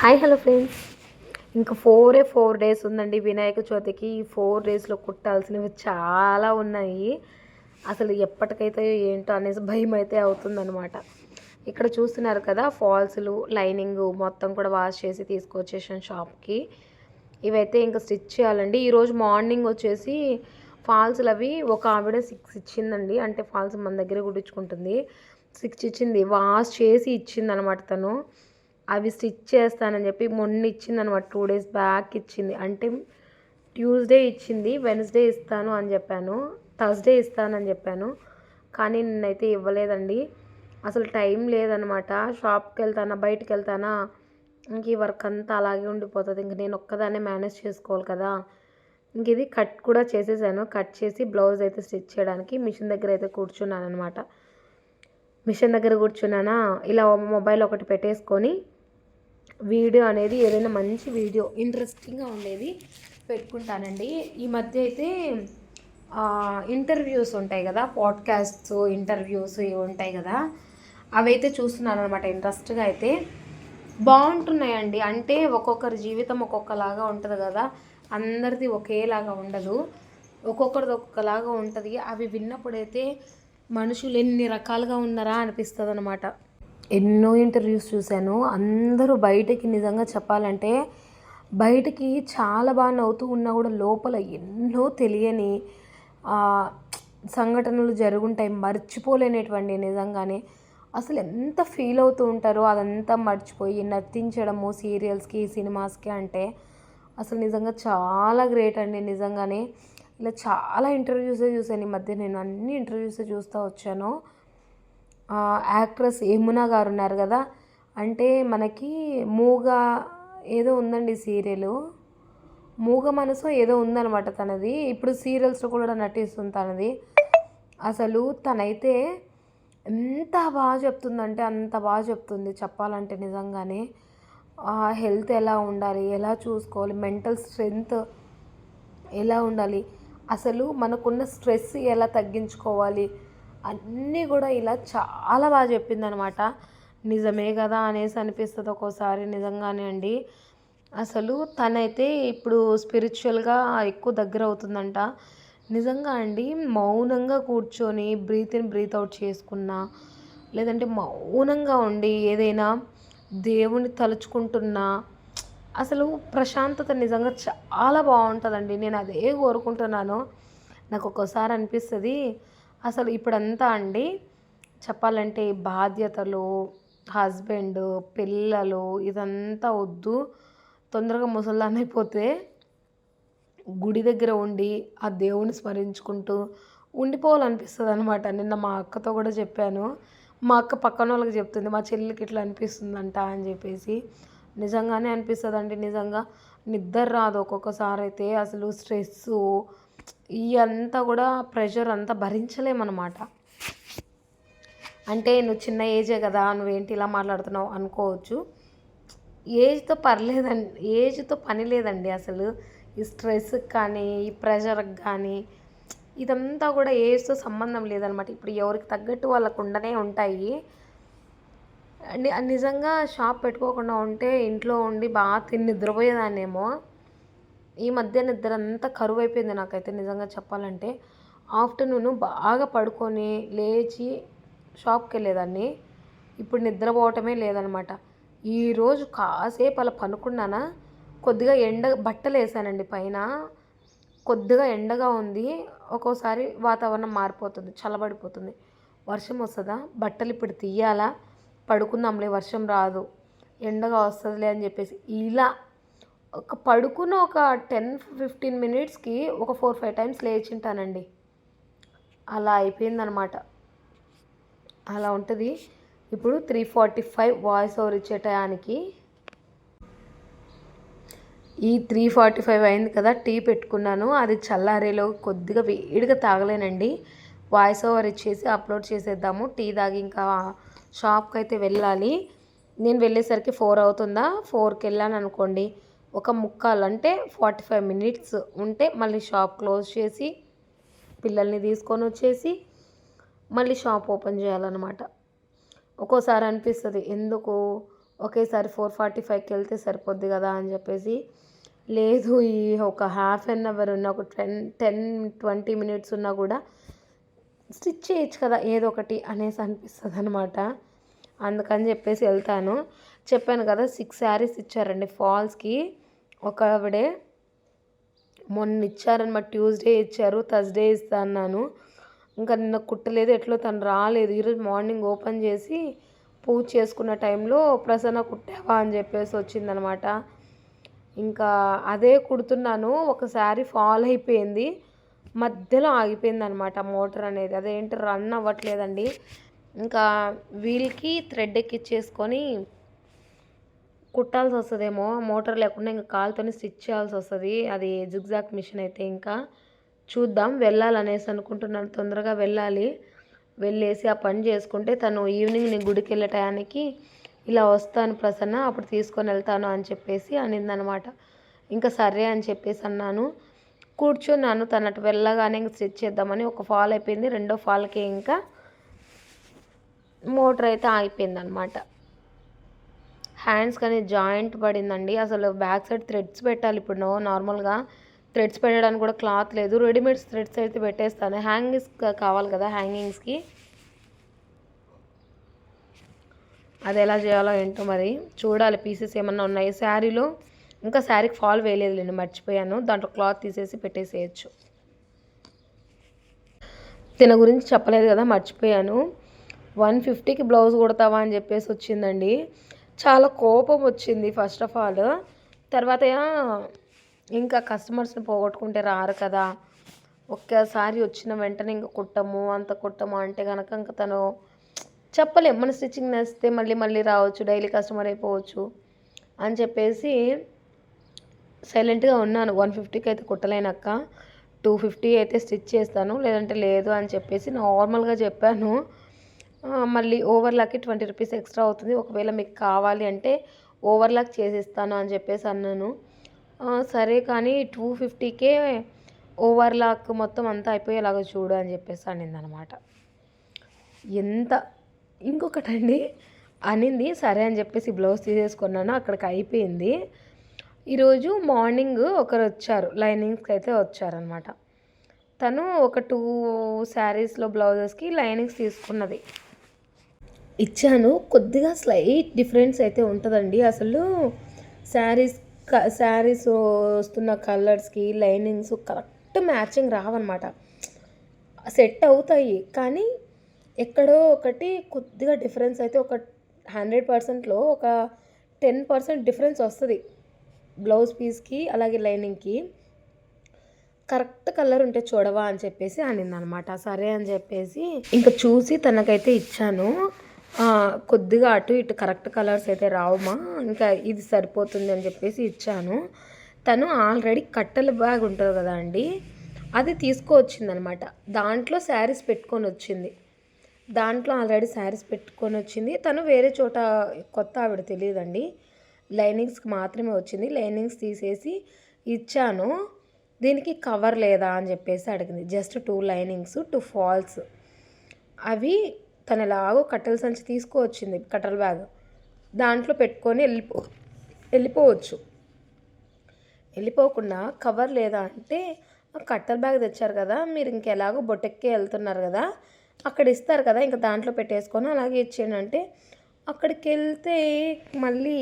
Hi hello friends. ఇంకా ఫోరే four days ఉందండి వినాయక చవితికి. ఈ ఫోర్ డేస్లో కుట్టాల్సినవి చాలా ఉన్నాయి. అసలు ఎప్పటికైతే ఏంటో అనేసి భయం అయితే అవుతుందనమాట ఇక్కడ చూస్తున్నారు కదా ఫాల్స్లు లైనింగ్ మొత్తం కూడా వాష్ చేసి తీసుకొచ్చేసాను షాప్కి ఇవైతే ఇంకా స్టిచ్ చేయాలండి. ఈరోజు మార్నింగ్ వచ్చేసి ఫాల్స్లు అవి ఒక ఆవిడ సిక్స్ ఇచ్చిందండి. అంటే ఫాల్స్ మన దగ్గర కుట్టించుకుంటుంది. సిక్స్ ఇచ్చింది. వాష్ చేసి ఇచ్చింది అనమాట తను. అవి స్టిచ్ చేస్తానని చెప్పి మొన్న ఇచ్చింది అనమాట టూ డేస్ బ్యాక్ ఇచ్చింది. అంటే ట్యూస్డే ఇచ్చింది వెన్స్డే ఇస్తాను అని చెప్పాను థర్స్డే ఇస్తానని చెప్పాను. కానీ నిన్నైతే ఇవ్వలేదండి. అసలు టైం లేదనమాట షాప్కి వెళ్తానా బయటకు వెళ్తానా ఇంక ఈ వర్క్ అంతా అలాగే ఉండిపోతుంది. ఇంక నేను ఒక్కదాన్నే మేనేజ్ చేసుకోవాలి కదా. ఇంక ఇది కట్ కూడా చేసేసాను. కట్ చేసి బ్లౌజ్ అయితే స్టిచ్ చేయడానికి మిషన్ దగ్గర అయితే కూర్చున్నాను అనమాట మిషన్ దగ్గర కూర్చున్నానా? ఇలా మొబైల్ ఒకటి పెట్టేసుకొని వీడియో అనేది ఏదైనా మంచి వీడియో ఇంట్రెస్టింగ్గా ఉండేది పెట్టుకుంటానండి. ఈ మధ్య అయితే ఇంటర్వ్యూస్ ఉంటాయి కదా పాడ్కాస్ట్స్ ఇంటర్వ్యూస్ ఇవి ఉంటాయి కదా. అవైతే చూస్తున్నాను అనమాట ఇంట్రెస్ట్గా అయితే. బాగుంటున్నాయండి. అంటే ఒక్కొక్కరి జీవితం ఒక్కొక్కలాగా ఉంటుంది కదా. అందరిది ఒకేలాగా ఉండదు. ఒక్కొక్కరిది ఒక్కొక్కలాగా ఉంటుంది. అవి విన్నప్పుడైతే మనుషులు ఎన్ని రకాలుగా ఉన్నారా అనిపిస్తుంది అనమాట ఎన్నో ఇంటర్వ్యూస్ చూశాను. అందరూ బయటకి నిజంగా చెప్పాలంటే బయటకి చాలా బాగా నవ్వుతూ ఉన్నా కూడా లోపల ఎన్నో తెలియని సంఘటనలు జరుగుంటాయి. మర్చిపోలేనటువంటి నిజంగానే. అసలు ఎంత ఫీల్ అవుతూ ఉంటారో అదంతా మర్చిపోయి నర్తించడము సీరియల్స్కి సినిమాస్కి అంటే అసలు నిజంగా చాలా గ్రేట్ అండి నిజంగానే. ఇలా చాలా ఇంటర్వ్యూసే చూసాను ఈ మధ్య. నేను అన్ని ఇంటర్వ్యూసే చూస్తూ వచ్చాను. యాక్ట్రెస్ యమునా గారు ఉన్నారు కదా అంటే మనకి మూగ ఏదో ఉందండి సీరియల్. మూగ మనసు ఏదో ఉందనమాట తనది. ఇప్పుడు సీరియల్స్లో కూడా నటిస్తుంది తనది. అసలు తనైతే ఎంత బాగా చెప్తుందంటే అంత బాగా చెప్తుంది చెప్పాలంటే నిజంగానే. హెల్త్ ఎలా ఉండాలి ఎలా చూసుకోవాలి మెంటల్ స్ట్రెంగ్త్ ఎలా ఉండాలి అసలు మనకున్న స్ట్రెస్ ఎలా తగ్గించుకోవాలి అన్నీ కూడా ఇలా చాలా బాగా చెప్పిందనమాట. నిజమే కదా అనేసి అనిపిస్తుంది ఒక్కోసారి నిజంగానే అండి. అసలు తనైతే ఇప్పుడు స్పిరిచువల్గా ఎక్కువ దగ్గర అవుతుందంట. నిజంగా అండి మౌనంగా కూర్చొని బ్రీత్ ఇన్ బ్రీత్ అవుట్ చేసుకున్నా లేదంటే మౌనంగా ఉండి ఏదైనా దేవుణ్ణి తలుచుకుంటున్నా అసలు ప్రశాంతత నిజంగా చాలా బాగుంటుందండి. నేను అదే కోరుకుంటున్నాను. నాకు ఒక్కోసారి అనిపిస్తుంది అసలు ఇప్పుడంతా అండి చెప్పాలంటే బాధ్యతలు హస్బెండ్ పిల్లలు ఇదంతా వద్దు. తొందరగా ముసల్దాన్ అయిపోతే గుడి దగ్గర ఉండి ఆ దేవుని స్మరించుకుంటూ ఉండిపోవాలనిపిస్తుంది అనమాట నిన్న మా అక్కతో కూడా చెప్పాను. మా అక్క పక్కన వాళ్ళకి చెప్తుంది మా చెల్లికి ఇట్లా అనిపిస్తుందంట అని చెప్పేసి. నిజంగానే అనిపిస్తుందండి నిజంగా. నిద్ర రాదు ఒక్కొక్కసారి అయితే. అసలు స్ట్రెస్ ఇవంతా కూడా ప్రెషర్ అంతా భరించలేమన్నమాట. అంటే నువ్వు చిన్న ఏజే కదా నువ్వేంటి ఇలా మాట్లాడుతున్నావు అనుకోవచ్చు. ఏజ్తో పర్లేదండి ఏజ్తో పని లేదండి అసలు. ఈ స్ట్రెస్కి కానీ ఈ ప్రెషర్కి కానీ ఇదంతా కూడా ఏజ్తో సంబంధం లేదనమాట ఇప్పుడు ఎవరికి తగ్గట్టు వాళ్ళకు ఉండనే ఉంటాయి. నిజంగా షాప్ పెట్టుకోకుండా ఉంటే ఇంట్లో ఉండి బాగా తిని నిద్రపోయేదాన్నేమో. ఈ మధ్య నిద్ర అంతా కరువు అయిపోయింది నాకైతే నిజంగా చెప్పాలంటే. ఆఫ్టర్నూన్ బాగా పడుకొని లేచి షాప్కి వెళ్ళేదాన్ని. ఇప్పుడు నిద్రపోవటమే లేదనమాట. ఈరోజు కాసేపు అలా పనుకున్నానా? కొద్దిగా ఎండ బట్టలు వేసానండి పైన. కొద్దిగా ఎండగా ఉంది. ఒక్కోసారి వాతావరణం మారిపోతుంది చల్లబడిపోతుంది. వర్షం వస్తుందా? బట్టలు ఇప్పుడు తీయాలా? పడుకుందాంలే వర్షం రాదు. ఎండగా వస్తుందిలే అని చెప్పేసి ఇలా ఒక పడుకున్న ఒక టెన్ ఫిఫ్టీన్ మినిట్స్కి ఒక ఫోర్ ఫైవ్ టైమ్స్ లేచింటానండి. అలా అయిపోయిందనమాట. అలా ఉంటుంది. ఇప్పుడు three forty five voice over ఇచ్చే టయానికి ఈ త్రీ ఫార్టీ ఫైవ్ అయింది కదా టీ పెట్టుకున్నాను. అది చల్లారేలో కొద్దిగా వేడిగా తాగలేనండి. వాయిస్ ఓవర్ ఇచ్చేసి అప్లోడ్ చేసేద్దాము. టీ తాగి ఇంకా షాప్కి అయితే వెళ్ళాలి. నేను వెళ్ళేసరికి ఫోర్ అవుతుందా? ఫోర్కి వెళ్ళాను అనుకోండి ఒక ముక్కాలు అంటే ఫార్టీ ఫైవ్ మినిట్స్ ఉంటే మళ్ళీ షాప్ క్లోజ్ చేసి పిల్లల్ని తీసుకొని వచ్చేసి మళ్ళీ షాప్ ఓపెన్ చేయాలన్నమాట. ఒక్కోసారి అనిపిస్తుంది ఎందుకు ఒకేసారి ఫోర్ ఫార్టీ ఫైవ్కి వెళ్తే సరిపోద్ది కదా అని చెప్పేసి. లేదు ఈ ఒక హాఫ్ అన్ అవర్ ఉన్న ఒక టెన్ టెన్ ట్వంటీ మినిట్స్ ఉన్నా కూడా స్టిచ్ చేయొచ్చు కదా ఏదో ఒకటి అనేసి అనిపిస్తుంది అనమాట అందుకని చెప్పేసి వెళ్తాను. చెప్పాను కదా సిక్స్ శారీస్ ఇచ్చారండి ఫాల్స్కి. ఒక ఆవిడే మొన్న ఇచ్చారనమాట ట్యూస్డే ఇచ్చారు థర్స్డే ఇస్తా అన్నాను. ఇంకా నిన్న కుట్టలేదు ఎట్లో తను రాలేదు. ఈరోజు మార్నింగ్ ఓపెన్ చేసి పూజ చేసుకున్న టైంలో ప్రసన్న కుట్టావా అని చెప్పేసి వచ్చిందనమాట ఇంకా అదే కుడుతున్నాను ఒకసారి ఫాల్ అయిపోయింది మధ్యలో ఆగిపోయింది అనమాట మోటార్ అనేది. అదేంటి రన్ అవ్వట్లేదండి. ఇంకా వీల్కి థ్రెడ్ ఎక్కిచ్చేసుకొని కుట్టాల్సి వస్తుందేమో మోటార్ లేకుండా ఇంకా కాలుతోనే స్టిచ్ చేయాల్సి వస్తుంది అది జిగ్జాక్ మిషన్ అయితే ఇంకా. చూద్దాం వెళ్ళాలనేసి అనుకుంటున్నాను. తొందరగా వెళ్ళాలి. వెళ్ళేసి ఆ పని చేసుకుంటే తను ఈవినింగ్ నేను గుడికి వెళ్ళే టయానికి ఇలా వస్తాను ప్రసన్న అప్పుడు తీసుకొని వెళ్తాను అని చెప్పేసి అనిందనమాట. ఇంకా సరే అని చెప్పేసి అన్నాను. కూర్చున్నాను తను అటు వెళ్ళగానే ఇంక స్టిచ్ చేద్దామని ఒక ఫాల్ అయిపోయింది. రెండో ఫాల్కి ఇంకా మోటార్ అయితే ఆగిపోయింది అనమాట హ్యాండ్స్ కానీ జాయింట్ పడిందండి. అసలు బ్యాక్ సైడ్ థ్రెడ్స్ పెట్టాలి ఇప్పుడు. నార్మల్గా థ్రెడ్స్ పెట్టడానికి కూడా క్లాత్ లేదు. రెడీమేడ్ థ్రెడ్స్ అయితే పెట్టేస్తాను. హ్యాంగింగ్స్ కావాలి కదా హ్యాంగింగ్స్కి. అది ఎలా చేయాలో ఏంటో మరి చూడాలి. పీసెస్ ఏమన్నా ఉన్నాయి. శారీలో ఇంకా శారీకి ఫాల్ వేయలేదు నేను మర్చిపోయాను. దాంట్లో క్లాత్ తీసేసి పెట్టేసేయచ్చు. తిన గురించి చెప్పలేదు కదా. మర్చిపోయాను. వన్ ఫిఫ్టీకి బ్లౌజ్ కుడతావా అని చెప్పేసి వచ్చిందండి. చాలా కోపం వచ్చింది ఫస్ట్ ఆఫ్ ఆల్ తర్వాత ఇంకా కస్టమర్స్ని పోగొట్టుకుంటే రారు కదా. ఒక్కసారి వచ్చిన వెంటనే ఇంకా కుట్టము అంత కుట్టము అంటే కనుక ఇంకా తను చెప్పలేం. మన స్టిచ్చింగ్ నేస్తే మళ్ళీ మళ్ళీ రావచ్చు డైలీ కస్టమర్ అయిపోవచ్చు అని చెప్పేసి సైలెంట్గా ఉన్నాను. వన్ ఫిఫ్టీకి అయితే కుట్టలేనక్క టూ ఫిఫ్టీ అయితే స్టిచ్ చేస్తాను లేదంటే లేదు అని చెప్పేసి నార్మల్గా చెప్పాను. మళ్ళీ ఓవర్లాక్కి ట్వంటీ రూపీస్ ఎక్స్ట్రా అవుతుంది. ఒకవేళ మీకు కావాలి అంటే ఓవర్లాక్ చేసిస్తాను అని చెప్పేసి అన్నాను. సరే కానీ టూ ఫిఫ్టీకే ఓవర్లాక్ మొత్తం అంతా అయిపోయేలాగా చూడు అని చెప్పేసి అనింది అనమాట ఎంత ఇంకొకటండి అనింది సరే అని చెప్పేసి బ్లౌజ్ తీసేసుకున్నాను అక్కడికి అయిపోయింది. ఈరోజు మార్నింగ్ ఒకరు వచ్చారు లైనింగ్స్కి అయితే వచ్చారనమాట. తను ఒక టూ శారీస్లో బ్లౌజెస్కి లైనింగ్స్ తీసుకున్నది. ఇచ్చాను. కొద్దిగా స్లైట్ డిఫరెన్స్ అయితే ఉంటుందండి. అసలు శారీస్ శారీస్ వస్తున్న కలర్స్కి లైనింగ్స్ కరెక్ట్ మ్యాచింగ్ రావన్నమాట. సెట్ అవుతాయి. కానీ ఎక్కడో ఒకటి కొద్దిగా డిఫరెన్స్ అయితే ఒక హండ్రెడ్ పర్సెంట్లో ఒక టెన్ పర్సెంట్ డిఫరెన్స్ వస్తుంది. బ్లౌజ్ పీస్కి అలాగే లైనింగ్కి. కరెక్ట్ కలర్ ఉంటే చూడవా అని చెప్పేసి అనింది అనమాట సరే అని చెప్పేసి ఇంకా చూసి తనకైతే ఇచ్చాను. కొద్దిగా అటు ఇటు కరెక్ట్ కలర్స్ అయితే రావుమా? ఇంకా ఇది సరిపోతుంది అని చెప్పేసి ఇచ్చాను. తను ఆల్రెడీ కట్టెల బ్యాగ్ ఉంటుంది కదా అండి అది తీసుకువచ్చిందనమాట. దాంట్లో శారీస్ పెట్టుకొని వచ్చింది. దాంట్లో ఆల్రెడీ శారీస్ పెట్టుకొని వచ్చింది. తను వేరే చోట కొత్త ఆవిడ తెలియదండి. లైనింగ్స్కి మాత్రమే వచ్చింది. లైనింగ్స్ తీసేసి ఇచ్చాను. దీనికి కవర్ లేదా అని చెప్పేసి అడిగింది. Just two linings two falls. అవి తను ఎలాగో కట్టెల సంచి తీసుకువచ్చింది కట్టెల బ్యాగ్. దాంట్లో పెట్టుకొని వెళ్ళిపో వెళ్ళిపోవచ్చు. వెళ్ళిపోకుండా కవర్ లేదా అంటే కట్టెల బ్యాగ్ తెచ్చారు కదా మీరు ఇంకెలాగో బొట్టెక్కి వెళ్తున్నారు కదా అక్కడ ఇస్తారు కదా ఇంకా దాంట్లో పెట్టేసుకొని అలాగే ఇచ్చేయండి అంటే అక్కడికి వెళ్తే మళ్ళీ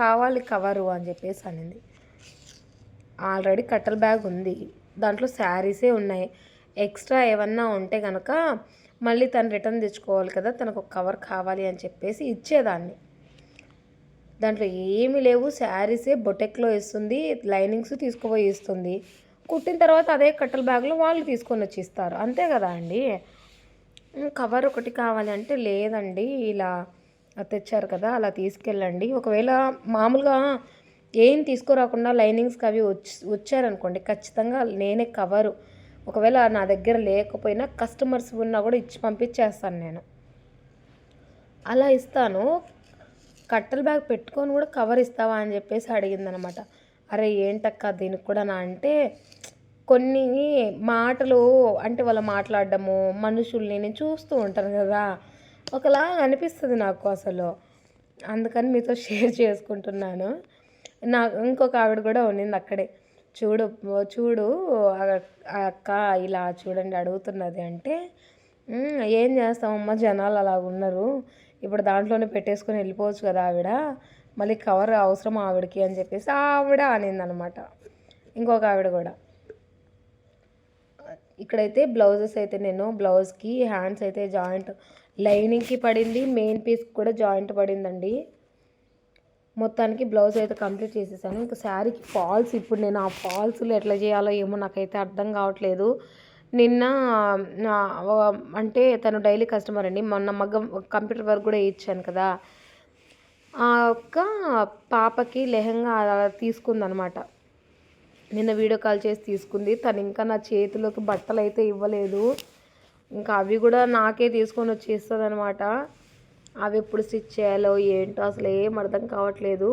కావాలి కవరు అని చెప్పేసి అనింది. ఆల్రెడీ కట్టెల బ్యాగ్ ఉంది దాంట్లో శారీసే ఉన్నాయి. ఎక్స్ట్రా ఏమన్నా ఉంటే కనుక మళ్ళీ తను రిటర్న్ తెచ్చుకోవాలి కదా తనకు ఒక కవర్ కావాలి అని చెప్పేసి ఇచ్చేదాన్ని. దాంట్లో ఏమీ లేవు శారీసే బొటెక్లో ఇస్తుంది లైనింగ్స్ తీసుకుపోయి ఇస్తుంది కుట్టిన తర్వాత అదే కట్టల బ్యాగ్లో వాళ్ళు తీసుకొని వచ్చి ఇస్తారు. అంతే కదా అండి? కవర్ ఒకటి కావాలి అంటే లేదండి ఇలా తెచ్చారు కదా అలా తీసుకెళ్ళండి. ఒకవేళ మామూలుగా ఏం తీసుకురాకుండా లైనింగ్స్కి అవి వచ్చి వచ్చారనుకోండి ఖచ్చితంగా నేనే కవరు ఒకవేళ నా దగ్గర లేకపోయినా కస్టమర్స్ ఉన్నా కూడా ఇచ్చి పంపించేస్తాను నేను. అలా ఇస్తాను. కట్టెల బ్యాగ్ పెట్టుకొని కూడా కవర్ ఇస్తావా అని చెప్పేసి అడిగిందనమాట. అరే ఏంటక్క దీనికి కూడా నా అంటే కొన్ని మాటలు అంటే వాళ్ళు మాట్లాడడము మనుషుల్ని నేను చూస్తూ ఉంటాను కదా. ఒకలా అనిపిస్తుంది నాకు అసలు. అందుకని మీతో షేర్ చేసుకుంటున్నాను. నా ఇంకొక ఆవిడ కూడా ఉన్నింది అక్కడే. చూడు చూడు ఆ- అక్క ఇలా చూడండి అడుగుతున్నది అంటే ఏం చేస్తామమ్మా జనాలు అలా ఉన్నారు. ఇప్పుడు దాంట్లోనే పెట్టేసుకొని వెళ్ళిపోవచ్చు కదా ఆవిడ. మళ్ళీ కవర్ అవసరం ఆవిడకి అని చెప్పేసి ఆవిడ అనిందనమాట. ఇంకొక ఆవిడ కూడా. ఇక్కడైతే బ్లౌజెస్ అయితే నేను బ్లౌజ్కి హ్యాండ్స్ అయితే జాయింట్ లైనింగ్కి పడింది. మెయిన్ పీస్ కూడా జాయింట్ పడిందండి. మొత్తానికి బ్లౌజ్ అయితే కంప్లీట్ చేసేసాను. ఇంకా శారీకి ఫాల్స్ ఇప్పుడు నేను ఆ ఫాల్స్లో ఎట్లా చేయాలో ఏమో నాకైతే అర్థం కావట్లేదు. నిన్న నా అంటే తను డైలీ కస్టమర్ అండి. మొన్న మగ్గం కంప్యూటర్ వర్క్ కూడా ఇచ్చాను కదా. ఆ ఒక్క పాపకి లెహంగా తీసుకుందనమాట. నిన్న వీడియో కాల్ చేసి తీసుకుంది. తను ఇంకా నా చేతిలోకి బట్టలు అయితే ఇవ్వలేదు. ఇంకా అవి కూడా నాకే తీసుకొని వచ్చేస్తుంది అనమాట అవి ఎప్పుడు స్టిచ్ చేయాలో ఏంటో అసలు ఏం అర్థం కావట్లేదు.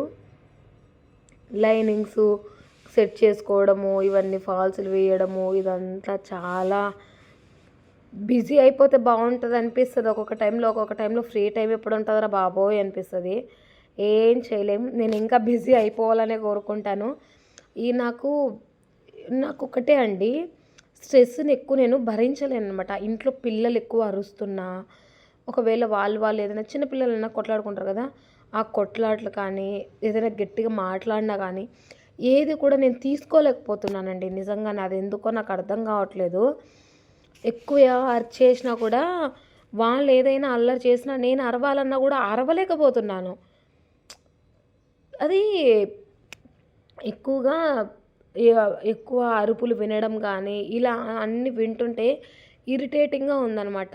లైనింగ్స్ సెట్ చేసుకోవడము ఇవన్నీ ఫాల్స్లు వేయడము ఇదంతా చాలా బిజీ అయిపోతే బాగుంటుంది అనిపిస్తుంది. ఒక్కొక్క టైంలో ఒక్కొక్క టైంలో ఫ్రీ టైం ఎప్పుడు ఉంటుందరా బాబోయ్ అనిపిస్తుంది. ఏం చేయలేం. నేను ఇంకా బిజీ అయిపోవాలనే కోరుకుంటాను. ఈ నాకు నాకు ఒకటే అండి. స్ట్రెస్ని ఎక్కువ నేను భరించలేను అనమాట ఇంట్లో పిల్లలు ఎక్కువ అరుస్తున్నా ఒకవేళ వాళ్ళు వాళ్ళు ఏదైనా చిన్నపిల్లలు అయినా కొట్లాడుకుంటారు కదా ఆ కొట్లాటలు కానీ ఏదైనా గట్టిగా మాట్లాడినా కానీ ఏది కూడా నేను తీసుకోలేకపోతున్నానండి. నిజంగా అది ఎందుకో నాకు అర్థం కావట్లేదు. ఎక్కువ అరిచేసినా కూడా వాళ్ళు ఏదైనా అల్లరి చేసినా నేను అరవాలన్నా కూడా అరవలేకపోతున్నాను. అది ఎక్కువగా ఎక్కువ అరుపులు వినడం కానీ ఇలా అన్నీ వింటుంటే ఇరిటేటింగ్గా ఉందన్నమాట.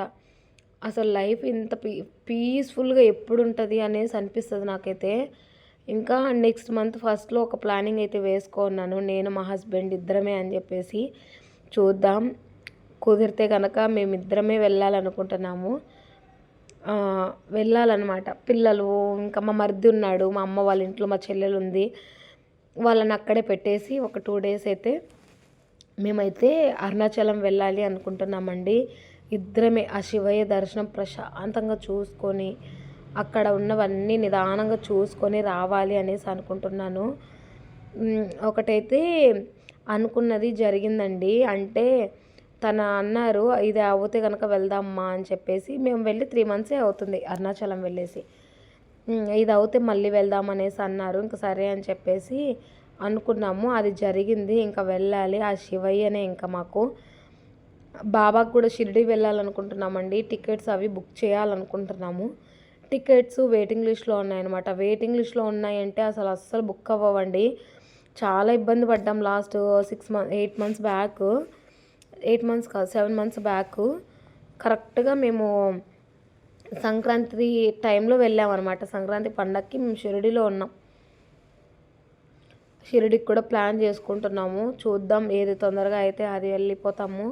అసలు లైఫ్ ఇంత పీ పీస్ఫుల్గా ఎప్పుడు ఉంటుంది అనేసి అనిపిస్తుంది నాకైతే. ఇంకా నెక్స్ట్ మంత్ ఫస్ట్లో ఒక ప్లానింగ్ అయితే వేసుకున్నాను నేను మా హస్బెండ్ ఇద్దరమే అని చెప్పేసి చూద్దాం. కుదిరితే కనుక మేమిద్దరమే వెళ్ళాలనుకుంటున్నాము. వెళ్ళాలన్నమాట. పిల్లలు ఇంకా మా మరిది ఉన్నాడు మా అమ్మ వాళ్ళ ఇంట్లో మా చెల్లెలు ఉంది వాళ్ళని అక్కడే పెట్టేసి ఒక టూ డేస్ అయితే మేమైతే అరుణాచలం వెళ్ళాలి అనుకుంటున్నామండి. ఇద్దరమే ఆ శివయ్య దర్శనం ప్రశాంతంగా చూసుకొని అక్కడ ఉన్నవన్నీ నిదానంగా చూసుకొని రావాలి అనేసి అనుకుంటున్నాను. ఒకటైతే అనుకున్నది జరిగిందండి. అంటే తన అన్నారు ఇది అవుతే కనుక వెళ్దామ్మా అని చెప్పేసి మేము వెళ్ళి త్రీ మంత్సే అవుతుంది అరుణాచలం వెళ్ళేసి. ఇది అవుతే మళ్ళీ వెళ్దాం అనేసి అన్నారు. ఇంకా సరే అని చెప్పేసి అనుకున్నాము. అది జరిగింది. ఇంకా వెళ్ళాలి. ఆ శివయ్యనే ఇంకా మాకు బాబాకు కూడా షిరిడి వెళ్ళాలనుకుంటున్నామండి. టికెట్స్ అవి బుక్ చేయాలనుకుంటున్నాము. టికెట్స్ వెయిటింగ్ లిస్ట్లో ఉన్నాయన్నమాట. వెయిటింగ్ లిస్ట్లో ఉన్నాయంటే అసలు అస్సలు బుక్ అవ్వవండి. చాలా ఇబ్బంది పడ్డాం last six month eight months back. Eight months కాదు సెవెన్ మంత్స్ బ్యాక్. కరెక్ట్గా మేము సంక్రాంతి టైంలో వెళ్ళామన్నమాట. సంక్రాంతి పండగకి మేము షిరిడిలో ఉన్నాం. షిరిడికి కూడా ప్లాన్ చేసుకుంటున్నాము. చూద్దాం ఏది తొందరగా అయితే అది వెళ్ళిపోతాము.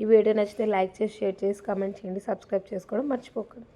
ఈ వీడియో నచ్చితే లైక్ చేసి షేర్ చేసి కామెంట్ చేయండి. సబ్స్క్రైబ్ చేసుకోవడం మర్చిపోకండి.